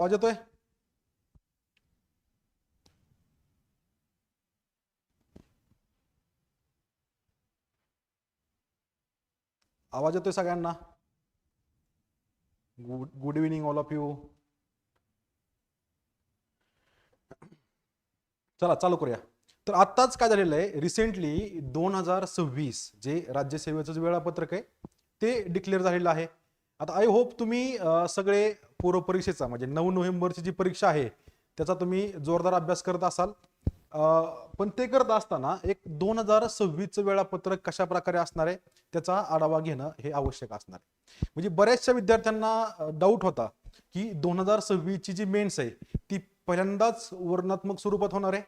आवाज येतोय आवाज येतोय सगळ्यांना? Good good evening all of you चला चालू करूया. तर आत्ताच काय झालेलं आहे? रिसेंटली दोन हजार सव्वीस जे राज्यसेवेचं जे वेळापत्रक आहे ते डिक्लेअर झालेलं आहे. आता आय होप तुम्ही सगळे पूर्व पूर्वपरीक्षेचा म्हणजे नऊ नोव्हेंबरची जी परीक्षा आहे त्याचा तुम्ही जोरदार अभ्यास करत असाल. पण ते करत असताना एक दोन हजार सव्वीसचं वेळापत्रक कशा प्रकारे असणार आहे त्याचा आढावा घेणं हे आवश्यक असणार आहे. म्हणजे बऱ्याचशा विद्यार्थ्यांना डाऊट होता की दोन हजार सव्वीसची जी मेन्स आहे ती पहिल्यांदाच वर्णात्मक स्वरूपात होणार आहे.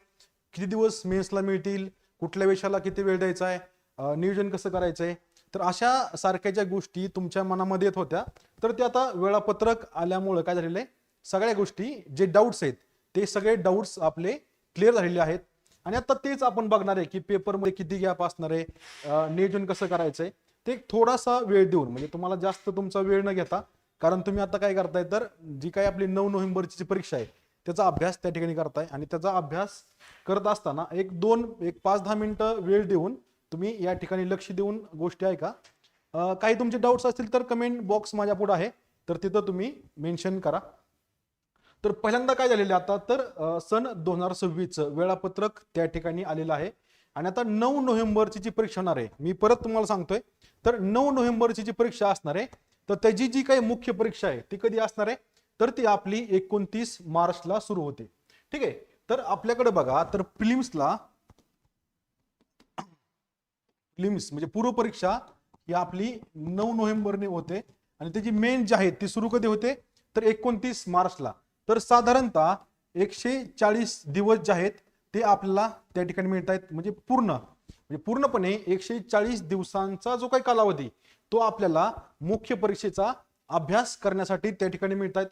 किती दिवस मेन्सला मिळतील कुठल्या विषयाला किती वेळ द्यायचा आहे नियोजन कसं करायचं आहे तर अशा सारख्या ज्या गोष्टी तुमच्या मनामध्ये येत होत्या तर ते आता वेळापत्रक आल्यामुळं काय झालेलं आहे? सगळ्या गोष्टी जे डाऊट्स आहेत ते सगळे डाऊट्स आपले क्लिअर झालेले आहेत. आणि आता तेच आपण बघणार आहे की पेपरमध्ये किती गॅप असणार आहे नियोजन कसं करायचंय ते एक थोडासा वेळ देऊन म्हणजे तुम्हाला जास्त तुमचा वेळ न घेता कारण तुम्ही आता काय करताय तर जी काही आपली नऊ नोव्हेंबरची जी परीक्षा आहे त्याचा अभ्यास त्या ठिकाणी करताय. आणि त्याचा अभ्यास करत असताना एक दोन एक पाच दहा मिनिटं वेळ देऊन तुम्ही या ठिकाणी लक्ष देऊन गोष्टी ऐका. का काही तुमचे डाऊट्स असतील तर कमेंट बॉक्स माझ्या पुढे आहे. तर तिथं तुम्ही मेन्शन करा. तर पहिल्यांदा काय झालेलं आहे आता? तर सन दोन हजार सव्वीसचं वेळापत्रक त्या ठिकाणी आलेलं आहे. आणि आता नऊ नोव्हेंबरची जी परीक्षा होणार आहे मी परत तुम्हाला सांगतोय. तर नऊ नोव्हेंबरची जी परीक्षा असणार आहे तर त्याची जी काही मुख्य परीक्षा आहे ती कधी असणार आहे? तर ती आपली एकोणतीस मार्चला सुरू होते. ठीक आहे? तर आपल्याकडे बघा तर प्रिलिम्सला प्रिलिम्स म्हणजे पूर्व परीक्षा ही आपली नऊ नोव्हेंबरने होते. आणि त्याची मेन जी आहे ती सुरू कधी होते? तर एकोणतीस मार्चला. तर साधारणतः एकशे चाळीस दिवस जे आहेत ते आपल्याला त्या ठिकाणी मिळत आहेत म्हणजे पूर्ण म्हणजे पूर्णपणे एकशे चाळीस दिवसांचा जो काही कालावधी तो आपल्याला मुख्य परीक्षेचा अभ्यास करण्यासाठी त्या ठिकाणी मिळत आहेत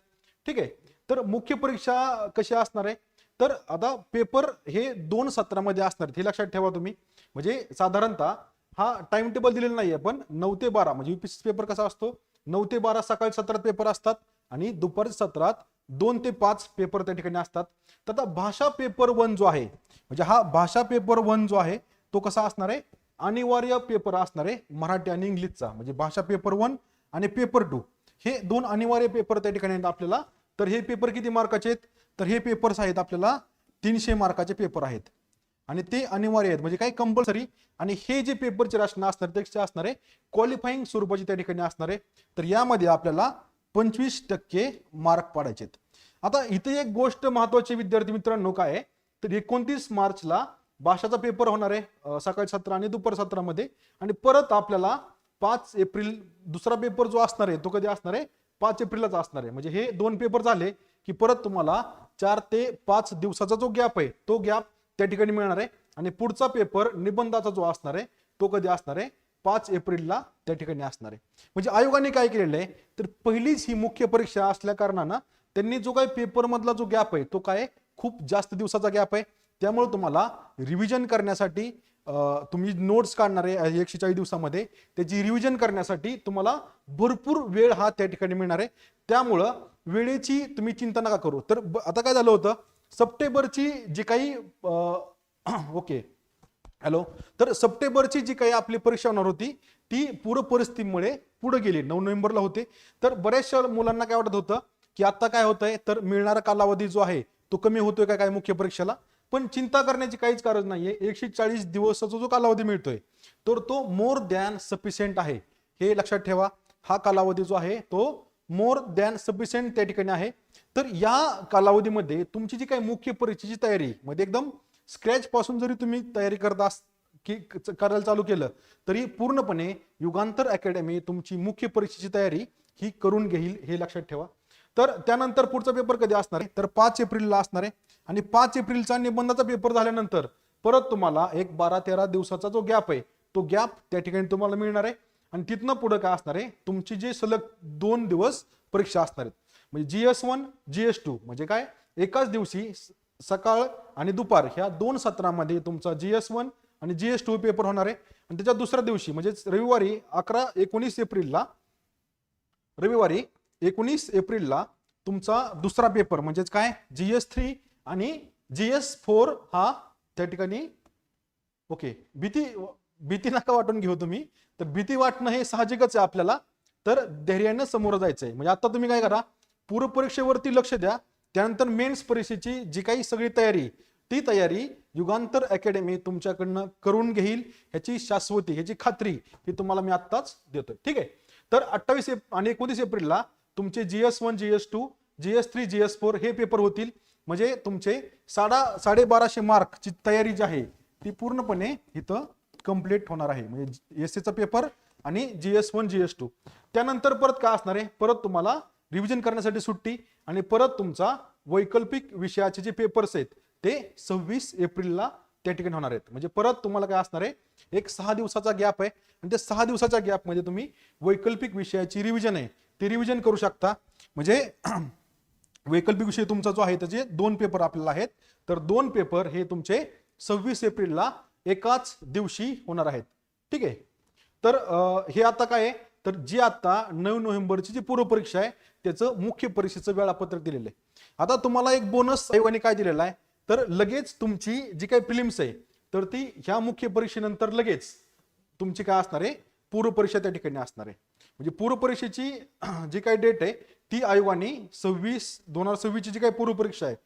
ठीक आहे? तर मुख्य परीक्षा कशी असणार आहे? तर आता पेपर हे दोन सत्रामध्ये असणार हे लक्षात ठेवा तुम्ही. म्हणजे साधारणतः हा टाइम टेबल दिलेला नाहीये पण नऊ ते बारा म्हणजे युपीएससी पेपर कसा असतो? नऊ ते बारा सकाळी सत्रात पेपर असतात आणि दुपारी सत्रात दोन ते पाच पेपर त्या ठिकाणी असतात. तर आता भाषा पेपर वन जो आहे म्हणजे हा भाषा पेपर वन जो आहे तो कसा असणार आहे? अनिवार्य पेपर असणार आहे मराठी आणि इंग्लिशचा म्हणजे भाषा पेपर वन आणि पेपर टू हे दोन अनिवार्य पेपर त्या ठिकाणी आहेत आपल्याला. तर हे पेपर किती मार्काचे आहेत? तर हे पेपर्स आहेत आपल्याला तीनशे मार्काचे पेपर आहेत. आणि ते अनिवार्य आहेत. म्हणजे काय कंपल्सरी आणि हे जे पेपरचे रचना असणार ते असणार आहे. क्वालिफाईंग स्वरूपाची त्या ठिकाणी असणार आहे. तर यामध्ये आपल्याला पंचवीस टक्के मार्क पाडायचे आहेत. आता इथे एक गोष्ट महत्वाची विद्यार्थी मित्रांनो काय आहे? तर एकोणतीस मार्चला भाषाचा पेपर होणार आहे सकाळी सत्र आणि दुपार सत्रामध्ये आणि परत आपल्याला पाच एप्रिल दुसरा पेपर जो असणार आहे तो कधी असणार आहे? पाच एप्रिललाच असणार आहे. म्हणजे हे दोन पेपर झाले की परत तुम्हाला चार ते पाच दिवसाचा जो गॅप आहे तो गॅप त्या ठिकाणी मिळणार आहे. आणि पुढचा पेपर निबंधाचा जो असणार आहे तो कधी असणार आहे? पाच एप्रिलला त्या ठिकाणी असणार आहे. म्हणजे आयोगाने काय केलेलं आहे? तर पहिलीच ही मुख्य परीक्षा असल्या कारणानं त्यांनी जो काही पेपरमधला जो गॅप आहे तो काय खूप जास्त दिवसाचा गॅप आहे. त्यामुळे तुम्हाला रिव्हिजन करण्यासाठी तुम्ही नोट्स काढणार आहे एकशे चाळीस दिवसामध्ये. त्याची रिव्हिजन करण्यासाठी तुम्हाला भरपूर वेळ हा त्या ठिकाणी मिळणार आहे. त्यामुळं वेळेची तुम्ही चिंता नका करू. तर आता काय झालं होतं? सप्टेंबरची जी काही ओके. हॅलो. तर सप्टेंबरची जी काही आपली परीक्षा होणार होती ती पूर परिस्थितीमुळे पुढे गेली. नऊ नोव्हेंबरला होते. तर बऱ्याचशा मुलांना काय वाटत होतं की आता काय होतंय तर मिळणारा कालावधी जो आहे तो कमी होतोय का काय मुख्य परीक्षेला? पण चिंता करण्याची काहीच गरज नाहीये. एकशे चाळीस दिवसाचा जो कालावधी मिळतोय तर तो मोर दॅन सफिशियंट आहे. हे लक्षात ठेवा. हा कालावधी जो आहे तो मोर दॅन सफिशियंट त्या ठिकाणी आहे. तर या कालावधीमध्ये तुमची जी काही मुख्य परीक्षेची तयारी म्हणजे एकदम स्क्रॅच पासून जरी तुम्ही तयारी करत अस की क- करायला चालू केलं तरी पूर्णपणे युगांतर अकॅडमी तुमची मुख्य परीक्षेची तयारी ही करून घेईल हे लक्षात ठेवा. तर त्यानंतर पुढचा पेपर कधी असणार आहे? तर पाच एप्रिलला असणार आहे. आणि पाच एप्रिलचा निबंधाचा पेपर झाल्यानंतर परत तुम्हाला एक बारा तेरा दिवसाचा जो गॅप आहे तो गॅप त्या ठिकाणी तुम्हाला मिळणार आहे. आणि तिथनं पुढे काय असणार आहे? तुमची जे सलग दोन दिवस परीक्षा असणार आहेत. म्हणजे G S one G S two म्हणजे काय? एकाच दिवशी सकाळ आणि दुपार ह्या दोन सत्रामध्ये तुमचा जी एस वन आणि जी एस टू पेपर होणार आहे. आणि त्याच्या दुसऱ्या दिवशी म्हणजे रविवारी अकरा एकोणीस एप्रिलला रविवारी एकोणीस एप्रिलला तुमचा दुसरा पेपर म्हणजेच काय? जी एस थ्री आणि जी एस फोर हा त्या ठिकाणी ओके भीती भीती नका वाटून घेऊ तुम्ही. तर भीती वाटणं हे साहजिकच आहे आपल्याला. तर धैर्यानं समोर जायचं आहे म्हणजे आता तुम्ही काय करा पूर्व परीक्षेवरती लक्ष द्या. त्यानंतर मेन्स परीक्षेची जी काही सगळी तयारी ती तयारी युगांतर अकॅडमी तुमच्याकडनं करून घेईल. ह्याची शाश्वती ह्याची खात्री ही तुम्हाला मी आत्ताच देतोय. ठीक आहे? तर अठ्ठावीस एप आणि एकोणतीस एप्रिलला तुमचे G S one G S two G S three G S four हे पेपर होतील. म्हणजे तुमचे साडा साडेबाराशे मार्कची तयारी जी आहे ती पूर्णपणे इथं कंप्लीट होणार आहे. म्हणजे एस सीचा पेपर आणि G S one G S two त्यानंतर परत काय असणार आहे? परत तुम्हाला रिव्हिजन करण्यासाठी सुट्टी आणि परत तुमचा वैकल्पिक विषयाचे जे पेपर्स आहेत ते सव्वीस एप्रिलला त्या ठिकाणी होणार आहेत. म्हणजे परत तुम्हाला काय असणार आहे? एक सहा दिवसाचा गॅप आहे आणि त्या सहा दिवसाच्या गॅपमध्ये तुम्ही वैकल्पिक विषयाची रिव्हिजन आहे ते रिव्हिजन करू शकता. म्हणजे वैकल्पिक विषय तुमचा जो आहे त्याचे दोन पेपर आपल्याला आहेत. तर दोन पेपर हे तुमचे सव्वीस एप्रिलला एकाच दिवशी होणार आहेत. ठीक आहे? तर हे आता काय आहे? तर जी आता नऊ नोव्हेंबरची जी पूर्व परीक्षा आहे त्याचं मुख्य परीक्षेचं वेळापत्रक दिलेलं आहे. आता तुम्हाला एक बोनस आयोगाने काय दिलेला आहे? तर लगेच तुमची जी काही प्रिलिम्स आहे तर ती ह्या मुख्य परीक्षेनंतर लगेच तुमची काय असणार आहे? पूर्व परीक्षा त्या ठिकाणी असणार आहे. म्हणजे पूर्व परीक्षेची जी काही डेट आहे ती आयोगाने सव्वीस दोन हजार सव्वीसची जी काही पूर्व परीक्षा आहे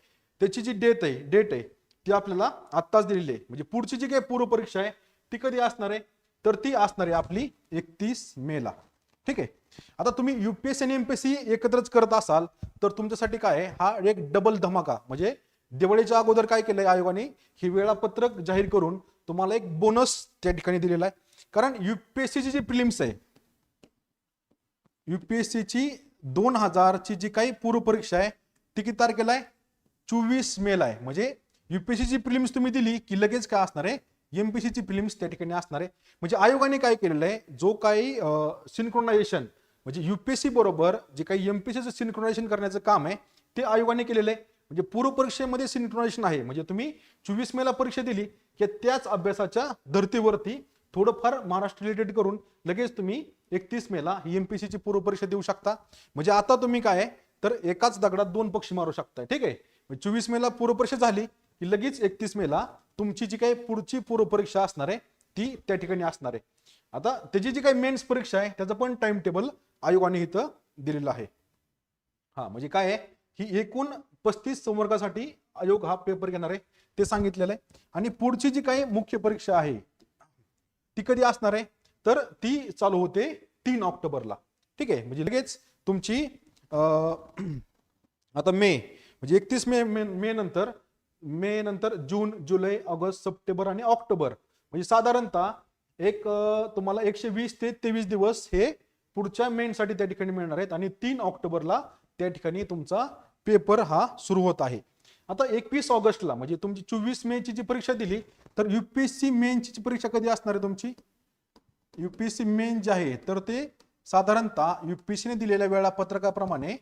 त्याची जी डेट आहे डेट आहे ती आपल्याला आत्ताच दिलेली आहे. म्हणजे पुढची जी काही पूर्व परीक्षा आहे ती कधी असणार आहे? तर ती असणार आहे आपली एकतीस मेला ठीक आहे? आता तुम्ही युपीएससी आणि एमपीएससी एकत्रच करत असाल तर तुमच्यासाठी काय आहे? हा एक डबल धमाका. म्हणजे दिवाळीच्या अगोदर काय केलंय आयोगाने? हे वेळापत्रक जाहीर करून तुम्हाला एक बोनस त्या ठिकाणी दिलेला आहे. कारण युपीएससीची जी प्रिलिम्स आहे युपीएससीची दोन हजारची जी काही पूर्व परीक्षा आहे ती किती तारखेला आहे? चोवीस मेला आहे. म्हणजे युपीएससीची प्रिलिम्स तुम्ही दिली की लगेच काय असणार आहे? एमपीसीची प्रिलिम्स त्या ठिकाणी असणार आहे. म्हणजे आयोगाने काय केलेलं आहे? जो काही सिन्क्रोनायझेशन म्हणजे युपीएससी बरोबर जे काही एमपीसीचं सिन्क्रोनायझेशन करण्याचं काम आहे ते आयोगाने केलेलं आहे. म्हणजे पूर्व परीक्षेमध्ये सिन्क्रोनायझेशन आहे. म्हणजे तुम्ही चोवीस मेला परीक्षा दिली की त्याच अभ्यासाच्या धर्तीवरती थोडंफार महाराष्ट्र रिलेटेड करून लगेच तुम्ही एकतीस मेला ही एमपीसीची पूर्व परीक्षा देऊ शकता. म्हणजे आता तुम्ही काय आहे, तर एकाच दगडात दोन पक्षी मारू शकता ठीक आहे? चोवीस मेला पूर्व परीक्षा झाली. की लगेच एकतीस मेला तुमची जी काही पुढची पूर्व परीक्षा असणार आहे ती त्या ठिकाणी असणार आहे. आता त्याची जी काही मेन्स परीक्षा आहे त्याचं पण टाइम टेबल आयोगाने इथं दिलेलं आहे. हा म्हणजे काय आहे? ही एकूण पस्तीस संवर्गासाठी आयोग हा पेपर घेणार आहे ते सांगितलेलं आहे. आणि पुढची जी काही मुख्य परीक्षा आहे ती कधी असणार आहे? तर ती चालू होते तीन ऑक्टोबरला. ठीक आहे? म्हणजे लगेच तुमची आता मे म्हणजे एकतीस मे मे नंतर मे नंतर जून जुलै ऑगस्ट सप्टेंबर आणि ऑक्टोबर. म्हणजे साधारणतः एक तुम्हाला एकशे वीस ते तेवीस दिवस हे पुढच्या मेनसाठी त्या ठिकाणी मिळणार आहेत आणि तीन ऑक्टोबरला त्या ठिकाणी तुमचा पेपर हा सुरू होत आहे. आता एकवीस ऑगस्टला म्हणजे तुमची चोवीस मेची जी परीक्षा दिली तर युपीएससी मेनची परीक्षा कधी असणार आहे तुमची? युपीएससी मेन जे आहे तर ते साधारणतः युपीएससीने दिलेल्या वेळापत्रकाप्रमाणे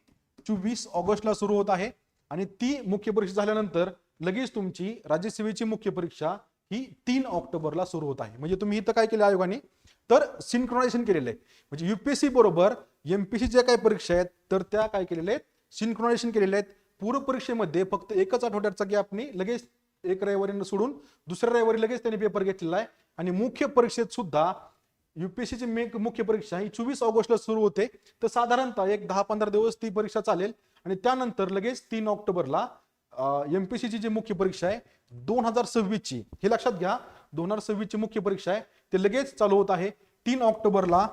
चोवीस ऑगस्टला सुरू होत आहे आणि ती मुख्य परीक्षा झाल्यानंतर लगेच तुमची राज्यसेवेची मुख्य परीक्षा ही तीन ऑक्टोबरला सुरू होत आहे. म्हणजे तुम्ही इथं काय केलं आयोगाने? तर सिंक्रोनायझेशन केलेलं आहे. म्हणजे युपीएससी बरोबर एमपीसी ज्या काही परीक्षा आहेत तर त्या काय केलेल्या आहेत? सिंक्रोनायझेशन केलेल्या आहेत. पूर्व परीक्षेमध्ये फक्त एकच आठवड्याचा गॅपने लगेच एक रविवारीनं सोडून दुसऱ्या रविवारी लगेच त्यांनी पेपर घेतलेला आहे. आणि मुख्य परीक्षेत सुद्धा युपीएससीची मेक मुख्य परीक्षा ही चोवीस ऑगस्टला सुरू होते. तर साधारणतः एक दहा पंधरा दिवस ती परीक्षा चालेल. आणि त्यानंतर लगेच तीन ऑक्टोबरला एम पी सीची जी मुख्य परीक्षा आहे दोन हजार सव्वीसची. हे लक्षात घ्या दोन हजार सव्वीसची मुख्य परीक्षा आहे. ते लगेच चालू होत आहे. तीन ऑक्टोबरला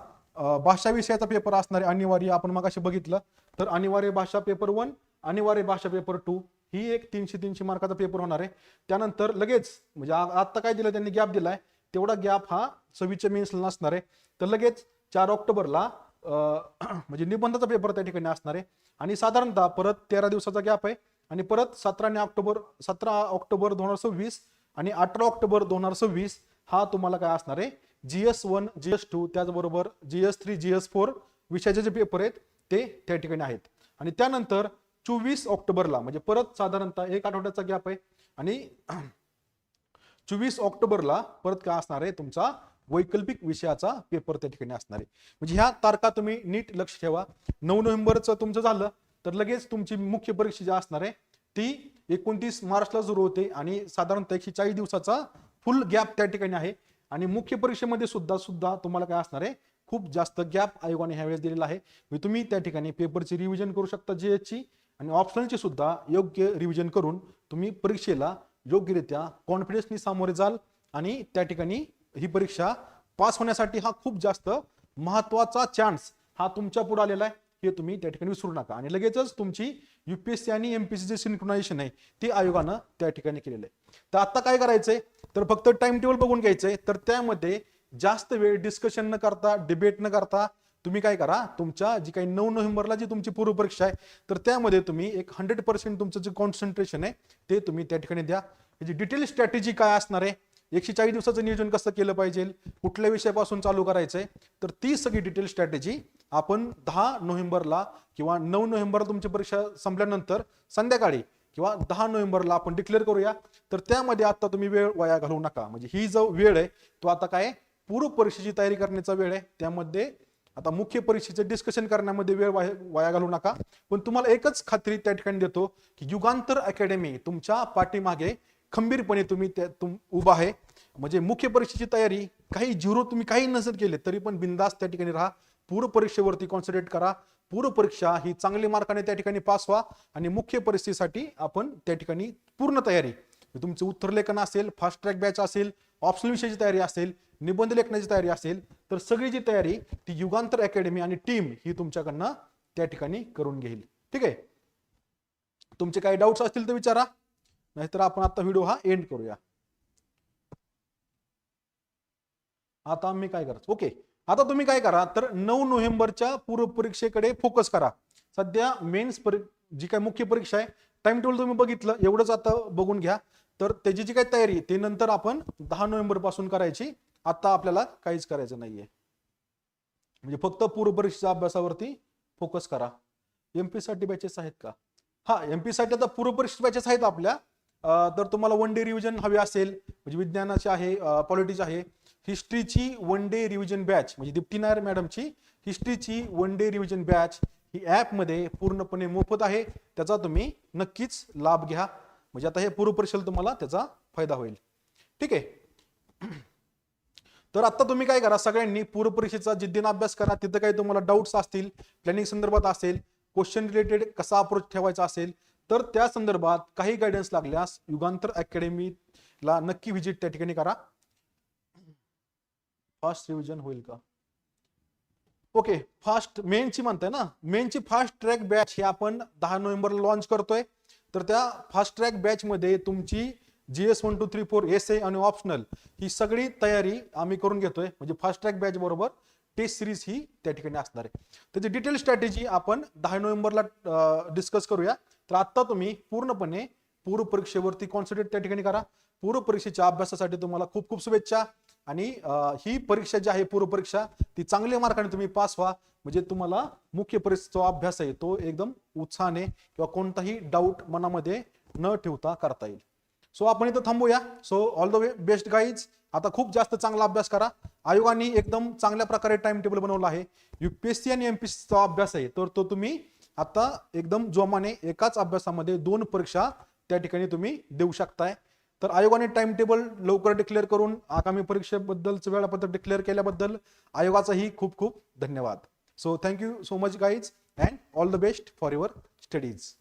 भाषा विषयाचा पेपर असणार आहे अनिवार्य आपण मग बघितलं. तर अनिवार्य भाषा पेपर वन अनिवार्य भाषा पेपर टू ही एक तीनशे तीनशे मार्काचा पेपर होणार आहे. त्यानंतर लगेच म्हणजे आत्ता आता काय दिलं त्यांनी गॅप दिलाय. तेवढा गॅप हा सव्वीसच्या मेन्सला नसणार आहे. तर लगेच चार ऑक्टोबरला म्हणजे निबंधाचा पेपर त्या ठिकाणी असणार आहे. आणि साधारणतः परत तेरा दिवसाचा गॅप आहे. आणि परत सतरा आणि ऑक्टोबर सतरा ऑक्टोबर दोन हजार सव्वीस आणि अठरा ऑक्टोबर दोन हजार सव्वीस हा तुम्हाला काय असणार आहे? G S one G S two त्याचबरोबर G S three G S four विषयाचे जे पेपर आहेत ते त्या ठिकाणी आहेत. आणि त्यानंतर चोवीस ऑक्टोबरला म्हणजे परत साधारणतः एक आठवड्याचा गॅप आहे. आणि चोवीस ऑक्टोबरला परत काय असणार आहे? तुमचा वैकल्पिक विषयाचा पेपर त्या ठिकाणी असणार आहे. म्हणजे ह्या तारखा तुम्ही नीट लक्ष ठेवा. नऊ नोव्हेंबरचं तुमचं झालं. तर लगेच तुमची मुख्य परीक्षा जी असणार आहे ती एकोणतीस मार्चला सुरू होते आणि साधारणतः एकशे चाळीस दिवसाचा फुल गॅप त्या ठिकाणी आहे. आणि मुख्य परीक्षेमध्ये सुद्धा सुद्धा तुम्हाला काय असणार आहे खूप जास्त गॅप आयोगाने ह्यावेळेस दिलेला आहे. म्हणजे तुम्ही त्या ठिकाणी पेपरची रिव्हिजन करू शकता जे ची आणि ऑप्शनची सुद्धा योग्य रिव्हिजन करून तुम्ही परीक्षेला योग्यरित्या कॉन्फिडन्सनी सामोरे जाल आणि त्या ठिकाणी ही परीक्षा पास होण्यासाठी हा खूप जास्त महत्त्वाचा चान्स हा तुमच्यापुढे आलेला आहे. हे तुम्ही त्या ठिकाणी विसरू नका. आणि लगेचच तुमची युपीएससी आणि एमपीएससी जे सिंक्रोनायझेशन आहे ते आयोगानं त्या ठिकाणी केलेलं आहे. तर आता काय करायचंय? तर फक्त टाइम टेबल बघून घ्यायचंय. तर त्यामध्ये जास्त वेळ डिस्कशन न करता डिबेट न करता तुम्ही काय करा? तुमच्या जी काही नऊ नोव्हेंबरला जी तुमची पूर्वपरीक्षा आहे तर त्यामध्ये तुम्ही एक हंड्रेड पर्सेंट तुमचं जे कॉन्सन्ट्रेशन आहे ते तुम्ही त्या ठिकाणी द्या. याची डिटेल स्ट्रॅटेजी काय असणार आहे एकशे चाळीस दिवसाचं नियोजन कसं केलं पाहिजे? कुठल्या विषयापासून चालू करायचंय? तर ती सगळी डिटेल स्ट्रॅटेजी आपण दहा नोव्हेंबरला किंवा नऊ नोव्हेंबरला तुमची परीक्षा संपल्यानंतर संध्याकाळी किंवा दहा नोव्हेंबरला आपण डिक्लेअर करूया. तर त्यामध्ये आता तुम्ही वेळ वाया घालवू नका. म्हणजे ही जो वेळ आहे तो आता काय पूर्व परीक्षेची तयारी करण्याचा वेळ आहे. त्यामध्ये आता मुख्य परीक्षेचे डिस्कशन करण्यामध्ये वेळ वाया वाया घालू नका. पण तुम्हाला एकच खात्री त्या ठिकाणी देतो की युगांतर अकॅडमी तुमच्या पाठीमागे खंबीरपणे तुम्ही त्या तुम उभा आहे. म्हणजे मुख्य परीक्षेची तयारी काही झिरो तुम्ही काही नसेल केले तरी पण बिंदास त्या ठिकाणी राहा. पूर्व परीक्षेवरती कॉन्सन्ट्रेट करा. पूर्व परीक्षा ही चांगली मार्काने त्या ठिकाणी पास व्हा आणि मुख्य परीक्षेसाठी आपण त्या ठिकाणी पूर्ण तयारी. तुमचं उत्तरलेखन असेल फास्ट ट्रॅक बॅच असेल ऑप्शनल विषयाची तयारी असेल निबंध लेखनाची तयारी असेल तर सगळी जी तयारी ती युगांतर अकॅडमी आणि टीम ही तुमच्याकडनं त्या ठिकाणी करून घेईल. ठीक आहे? तुमचे काही डाऊट्स असतील तर विचारा. नाहीतर आपण आता व्हिडिओ हा एंड करूया. आता आम्ही काय करायचं? ओके आता तुम्ही काय करा तर नऊ नोव्हेंबरच्या पूर्व परीक्षेकडे फोकस करा. सध्या मेन्स जी काय मुख्य परीक्षा आहे टाइम टेबल तुम्ही बघितलं एवढंच आता बघून घ्या. तर त्याची जी काही तयारी ते नंतर आपण दहा नोव्हेंबरपासून करायची. आता आपल्याला काहीच करायचं नाहीये. म्हणजे फक्त पूर्व परीक्षेच्या अभ्यासावरती फोकस करा. एमपी साठी बॅचेस आहेत का? हा एमपी साठी आता पूर्व बॅचेस आहेत आपल्या. तर तुम्हाला वन डे रिव्हिजन हवी असेल म्हणजे विज्ञानाची आहे पॉलिटिक्स आहे हिस्ट्रीची वन डे रिव्हिजन बॅच म्हणजे दीप्ती नायर मॅडमची हिस्ट्रीची वन डे रिव्हिजन बॅच ही ॲपमध्ये पूर्णपणे मोफत आहे. त्याचा तुम्ही नक्कीच लाभ घ्या. म्हणजे आता हे पूर्व तुम्हाला त्याचा फायदा होईल. ठीक आहे. तर आता तुम्ही काय करा सगळ्यांनी पूर्वपरीक्षेचा जिद्दीनं अभ्यास करा तिथं काही तुम्हाला डाऊट्स असतील प्लॅनिंग संदर्भात असेल क्वेश्चन रिलेटेड कसा अप्रोच ठेवायचा असेल तर त्या संदर्भात काही गायडन्स लागल्यास युगांतर अकॅडमीला नक्की व्हिजिट त्या ठिकाणी करा. फास्ट रिव्हिजन होईल का? ओके फास्ट मेनची म्हणताय ना? मेनची फास्ट ट्रॅक बॅच ही आपण दहा नोव्हेंबरला लॉन्च करतोय. तर त्या फास्ट ट्रॅक बॅच मध्ये तुमची GS one two three four S A आणि ऑप्शनल ही सगळी तयारी आम्ही करून घेतोय. म्हणजे फास्ट ट्रॅक बॅच बरोबर टेस्ट सिरीज ही त्या ठिकाणी असणार आहे. त्याची डिटेल स्ट्रॅटेजी आपण दहा नोव्हेंबरला डिस्कस करूया. तर आता तुम्ही पूर्णपणे पूर्व परीक्षेवरती कॉन्सन्ट्रेट त्या ठिकाणी करा. पूर्व परीक्षेच्या अभ्यासासाठी तुम्हाला खूप खूप शुभेच्छा. आणि ही परीक्षा जी आहे पूर्व परीक्षा ती चांगल्या मार्काने तुम्ही पास व्हा. म्हणजे तुम्हाला मुख्य परीक्षेचा अभ्यास आहे तो एकदम उत्साहाने किंवा कोणताही डाऊट मनामध्ये न ठेवता करता येईल. सो आपण इथं थांबूया. So all the way best guys आता खूप जास्त चांगला अभ्यास करा. आयोगाने एकदम चांगल्या प्रकारे टाइम टेबल बनवला आहे. युपीएससी आणि एमपीएससीचा अभ्यास आहे तर तो तुम्ही आता एकदम जोमाने एकाच अभ्यासामध्ये दोन परीक्षा त्या ठिकाणी तुम्ही देऊ शकताय. तर आयोगाने टाइम टेबल लवकर डिक्लेअर करून आगामी परीक्षेबद्दलचं वेळापत्रक डिक्लेअर केल्याबद्दल आयोगाचाही खूप खूप धन्यवाद. So thank you so much guys and all the best for your studies